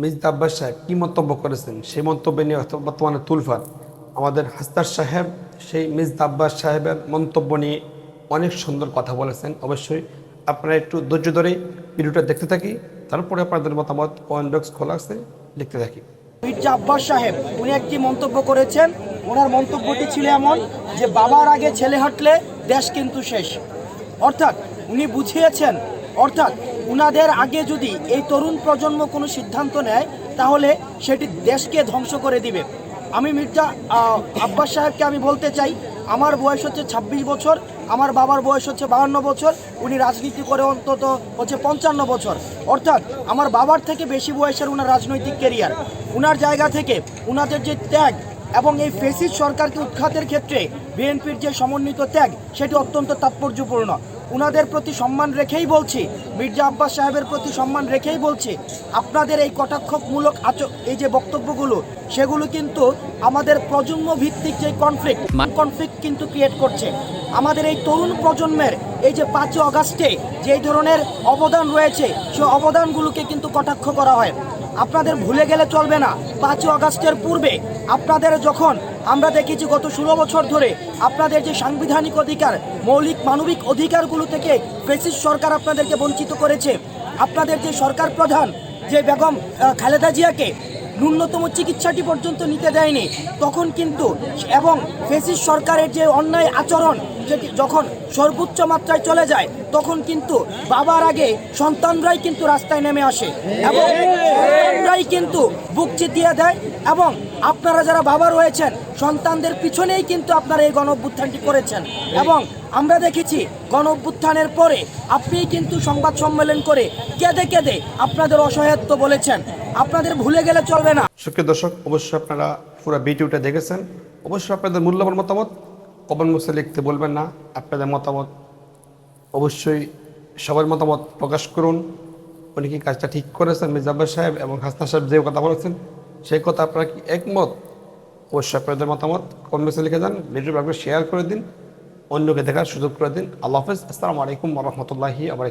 মির্জা আব্বাস সাহেব কী মন্তব্য করেছেন? সেই মন্তব্য নিয়ে বর্তমানে তুলফার আমাদের হাসদার সাহেব সেই মির্জা আব্বাস সাহেবের মন্তব্য নিয়ে অনেক সুন্দর কথা বলেছেন। অবশ্যই আপনারা একটু ধৈর্য ধরে ভিডিওটা দেখতে থাকি। তারপরে আপনাদের মতামত কমেন্ট বক্স খোলা আছে, লিখতে থাকি। মির্জা আব্বাস সাহেব, উনি একটি মন্তব্য করেছেন। ওনার মন্তব্যটি ছিল এমন যে, বাবার আগে ছেলে হাঁটলে দেশ কিন্তু শেষ। অর্থাৎ উনি বুঝিয়েছেন, অর্থাৎ উনাদের আগে যদি এই তরুণ প্রজন্ম কোনো সিদ্ধান্ত নেয়, তাহলে সেটি দেশকে ধ্বংস করে দিবে। আমি মির্জা আব্বাস সাহেবকে আমি বলতে চাই, আমার বয়স হচ্ছে ২৬ বছর, আমার বাবার বয়স হচ্ছে বাহান্ন বছর, উনি রাজনীতি করে অন্তত হচ্ছে পঞ্চান্ন বছর। অর্থাৎ আমার বাবার থেকে বেশি বয়সের উনার রাজনৈতিক কেরিয়ার উনার জায়গা থেকে উনাদের যে ত্যাগ এবং এই ফেসিস সরকারকে উৎখাতের ক্ষেত্রে বিএনপির যে সমন্বিত ত্যাগ, সেটি অত্যন্ত তাৎপর্যপূর্ণ। উনাদের প্রতি সম্মান রেখেই বলছি মির্জা আব্বাস সাহেবের প্রতি সম্মান রেখেই বলছি আপনাদের এই কটাক্ষমূলক আচ এই যে বক্তব্যগুলো সেগুলো কিন্তু আমাদের প্রজন্ম ভিত্তিক যে কনফ্লিক্ট কনফ্লিক্ট কিন্তু ক্রিয়েট করছে। আমাদের এই তরুণ প্রজন্মের এই যে পাঁচই অগাস্টে যে ধরনের অবদান রয়েছে সে অবদানগুলোকে কিন্তু কটাক্ষ করা হয়। আপনাদের ভুলে গেলে চলবে না। পাঁচই অগাস্টের পূর্বে আপনাদের যখন আমরা দেখেছি গত ষোলো বছর ধরে আপনাদের যে সাংবিধানিক অধিকার, মৌলিক মানবিক অধিকারগুলো থেকে ফেসিস সরকার আপনাদেরকে বঞ্চিত করেছে। আপনাদের যে সরকার প্রধান যে বেগম খালেদা জিয়াকে ন্যূনতম চিকিৎসাটি পর্যন্ত নিতে দেয়নি। তখন কিন্তু এবং ফেসিস সরকারের যে অন্যায় আচরণ, যেটি যখন সর্বোচ্চ মাত্রায় চলে যায়, তখন কিন্তু বাবার আগে সন্তানরাই কিন্তু রাস্তায় নেমে আসে এবং সন্তানরাই কিন্তু বুক চিতিয়ে দেয় এবং আপনারা যারা বাবা রয়েছেন, সন্তানদের পিছনেই কিন্তু আপনারা এই গণ করেছেন। এবং আমরা দেখেছি গণ পরে আপনি কিন্তু সংবাদ সম্মেলন করে কেঁদে কেঁদে আপনাদের অসহায়ত্ব বলেছেন। আপনাদের ভুলে গেলে চলবে না। সুপ্রিয় দর্শক, অবশ্যই আপনারা পুরো ভিডিওটা দেখেছেন। অবশ্যই আপনাদের মূল্যবান মতামত কমেন্ট বক্সে লিখতে বলবেন না। আপনাদের মতামত অবশ্যই সবার মতামত প্রকাশ করুন। উনি কি কাজটা ঠিক করেছেন? মির্জাব্বাস সাহেব এবং হাসনা সাহেব যে কথা বলেছেন, সেই কথা আপনারা কি একমত? অবশ্যই আপনাদের মতামত কমেন্ট বক্সে লিখে যান, ভিডিও ভাবে শেয়ার করে দিন, অন্যকে দেখার সুযোগ করে দিন। আল্লাহ হাফেজ। আসসালামু আলাইকুম রহমতুল্লাহি আবার